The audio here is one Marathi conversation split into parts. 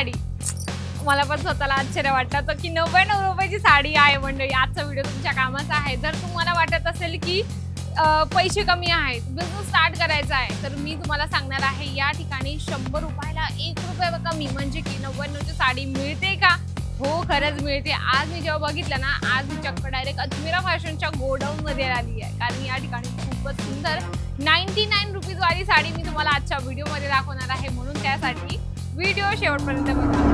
साडी. मला पण स्वतःला आश्चर्य वाटतं. की नव्याण्णव रुपयाची साडी आहे मंडळी. आजचा व्हिडिओ तुमच्या कामाचा आहे. जर तुम्हाला वाटत असेल की पैसे कमी आहेत बिझनेस स्टार्ट करायचा आहे तर मी तुम्हाला सांगणार आहे या ठिकाणी शंभर रुपयाला एक रुपये कमी. म्हणजे की नव्याण्णवची साडी मिळते का? हो खरंच मिळते. आज मी जेव्हा बघितलं ना आज मी चक्क डायरेक्ट अजमेरा फॅशनच्या गोडाऊन मध्ये आली आहे. कारण या ठिकाणी खूपच सुंदर नाईन्टी नाईन रुपीज वाली साडी मी तुम्हाला आजच्या व्हिडिओमध्ये दाखवणार आहे. म्हणून त्यासाठी व्हिडिओ शेवटपर्यंत बघा.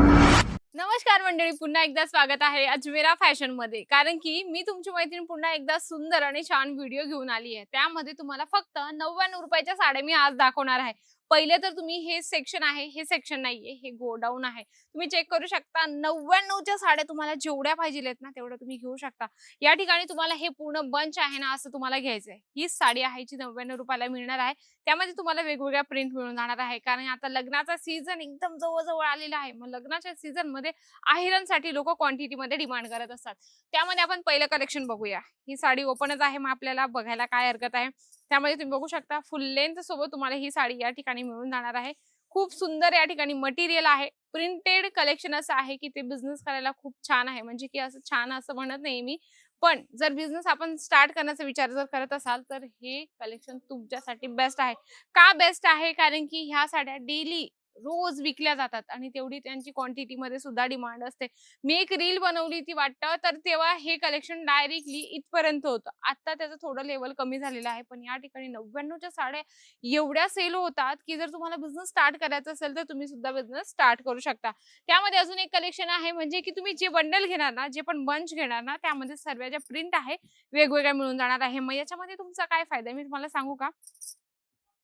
नमस्कार मंडळी पुन्हा एकदा स्वागत आहे अजमेरा फॅशनमध्ये कारण की मी तुमची मैत्रीण पुन्हा एकदा सुंदर आणि छान व्हिडिओ घेऊन आली आहे त्यामध्ये तुम्हाला फक्त नव्याण्णव रुपयाच्या साड्या मी आज दाखवणार आहे. पहिले तर तुम्ही हे सेक्शन आहे हे सेक्शन नाहीये हे गोडाऊन आहे. तुम्ही चेक करू शकता नव्याण्णवच्या साड्या तुम्हाला जेवढ्या पाहिजे आहेत ना तेवढ्या तुम्ही घेऊ शकता. या ठिकाणी तुम्हाला हे पूर्ण बंच आहे ना असं तुम्हाला घ्यायचं आहे हीच साडी आहे जी नव्याण्णव रुपयाला मिळणार आहे. त्यामध्ये तुम्हाला वेगवेगळ्या प्रिंट मिळून जाणार आहे. कारण आता लग्नाचा सीझन एकदम जवळजवळ आलेला आहे. मग लग्नाच्या सीझनमध्ये आहिरांसाठी लोक क्वांटिटीमध्ये डिमांड करत असतात. त्यामध्ये आपण पहिलं कलेक्शन बघूया. ही साडी ओपनच आहे मग आपल्याला बघायला काय हरकत आहे. त्यामध्ये तुम्ही बघू शकता फुल लेंथ सोबत तुम्हाला ही साडी या ठिकाणी मिळून जाणार आहे. खूप सुंदर या ठिकाणी मटेरियल आहे. प्रिंटेड कलेक्शन असं आहे की ते बिझनेस करायला खूप छान आहे. म्हणजे की असं छान असं म्हणत नाही मी. पण जर बिझनेस आपण स्टार्ट करण्याचा विचार जर करत असाल तर हे कलेक्शन तुमच्यासाठी बेस्ट आहे. का बेस्ट आहे? कारण की ह्या साड्या डेली रोज विकल्या जातात आणि तेवढी त्यांची क्वांटिटी मध्ये सुद्धा डिमांड असते. मी एक रील बनवली ती वाटतं तर तेव्हा हे कलेक्शन डायरेक्टली इथपर्यंत होतं. आता त्याचं थोडं लेवल कमी झालेलं आहे पण या ठिकाणी नव्याण्णवच्या साड्या एवढ्या सेल होतात की जर तुम्हाला बिझनेस स्टार्ट करायचा असेल तर तुम्ही सुद्धा बिझनेस स्टार्ट करू शकता. त्यामध्ये अजून एक कलेक्शन आहे म्हणजे की तुम्ही जे बंडल घेणार ना जे पण बंच घेणार ना त्यामध्ये सर्व ज्या प्रिंट आहे वेगवेगळ्या मिळून जाणार आहे. मग याच्यामध्ये तुमचा काय फायदा मी तुम्हाला सांगू का?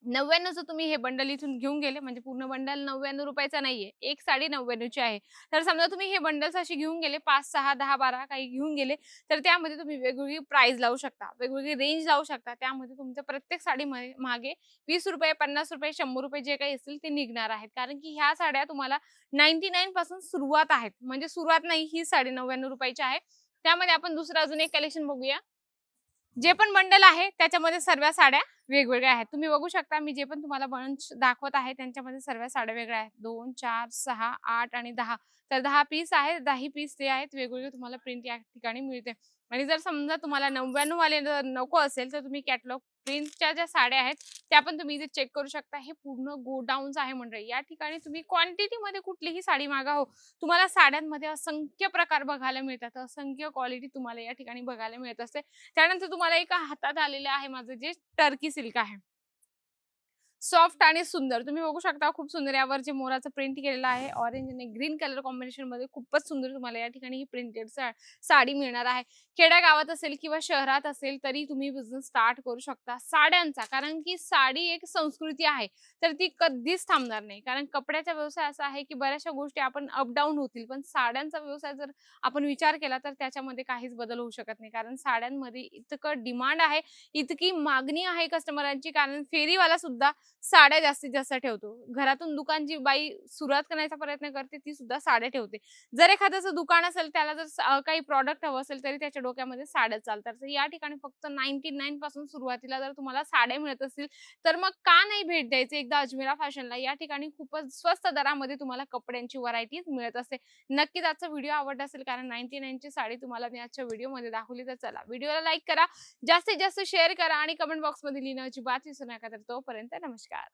नव्याण्णवचं तुम्ही हे बंडल इथून घेऊन गेले म्हणजे पूर्ण बंडल नव्याण्णव रुपयाचा नाहीये एक साडी नव्याण्णवची आहे. तर समजा तुम्ही हे बंडल्स अशी घेऊन गेले पाच सहा दहा बारा काही घेऊन गेले तर त्यामध्ये तुम्ही वेगवेगळी प्राइस लावू शकता वेगवेगळी रेंज लावू शकता. त्यामध्ये तुमच्या प्रत्येक साडी मागे वीस रुपये पन्नास रुपये शंभर रुपये जे काही असतील ते निघणार आहेत. कारण की ह्या साड्या तुम्हाला नाईन्टी नाईन पासून सुरुवात आहेत. म्हणजे सुरुवात नाही ही साडी नव्याण्णव रुपयाची आहे. त्यामध्ये आपण दुसरं अजून एक कलेक्शन बघूया. जे पण बंडल आहे त्याच्यामध्ये सर्व साड्या वेगवेगळ्या आहेत. तुम्ही बघू शकता मी जे पण तुम्हाला बंच दाखवत आहे त्यांच्यामध्ये सर्व साड्या वेगळ्या आहेत. दोन चार सहा आठ आणि दहा. तर दहा पीस आहेत दहा पीस ते आहेत. वेगवेगळे तुम्हाला प्रिंट या ठिकाणी मिळते. आणि जर समजा तुम्हाला नव्याण्णव वाले जर नको असेल तर तुम्ही कॅटलॉग प्रिंटच्या ज्या साड्या आहेत त्या पण तुम्ही इथे चेक करू शकता. हे पूर्ण गोडाऊन्स आहे मंडळी. या ठिकाणी तुम्ही क्वांटिटीमध्ये कुठलीही साडी मागा हो. तुम्हाला साड्यांमध्ये असंख्य प्रकार बघायला मिळतात. असंख्य क्वालिटी तुम्हाला या ठिकाणी बघायला मिळत असते. त्यानंतर तुम्हाला एका हातात आलेलं आहे माझं जे टर्की सिल्क आहे? सॉफ्ट आणि सुंदर. तुम्ही बघू शकता खूप सुंदर यावर जे मोराचं प्रिंट केलेलं आहे ऑरेंज आणि ग्रीन कलर कॉम्बिनेशनमध्ये खूपच सुंदर तुम्हाला या ठिकाणी ही प्रिंटेड साडी मिळणार आहे. खेड्यागावात असेल किंवा शहरात असेल तरी तुम्ही बिझनेस स्टार्ट करू शकता साड्यांचा. कारण की साडी एक संस्कृती आहे तर ती कधीच थांबणार नाही. कारण कपड्याचा व्यवसाय असा आहे की बऱ्याचशा गोष्टी आपण अपडाऊन होतील पण साड्यांचा व्यवसाय जर आपण विचार केला तर त्याच्यामध्ये काहीच बदल होऊ शकत नाही. कारण साड्यांमध्ये इतकं डिमांड आहे इतकी मागणी आहे कस्टमरांची कारण फेरीवाला सुद्धा साड्या जास्तीत जास्त ठेवतो. घरातून दुकान जी बाई सुरुवात करण्याचा प्रयत्न करते ती सुद्धा साड्या ठेवते. जर एखाद्याचं दुकान असेल त्याला जर काही प्रॉडक्ट हवं असेल तरी त्याच्या डोक्यामध्ये साड्या चालतात. तर या ठिकाणी फक्त नाईन्टी नाईन पासून सुरुवातीला जर तुम्हाला साड्या मिळत असतील तर मग का नाही भेट द्यायची एकदा अजमेरा फॅशनला? या ठिकाणी खूपच स्वस्त दरामध्ये तुम्हाला कपड्यांची व्हरायटी मिळत असते. नक्कीच आजचा व्हिडिओ आवडला असेल कारण नाईन्टी नाईनची साडी तुम्हाला मी आजच्या व्हिडिओमध्ये दाखवली तर चला व्हिडिओला लाईक करा जास्तीत जास्त शेअर करा आणि कमेंट बॉक्समध्ये लिहिणं अजिबात विसरू नका. तर तोपर्यंत नमस्कार.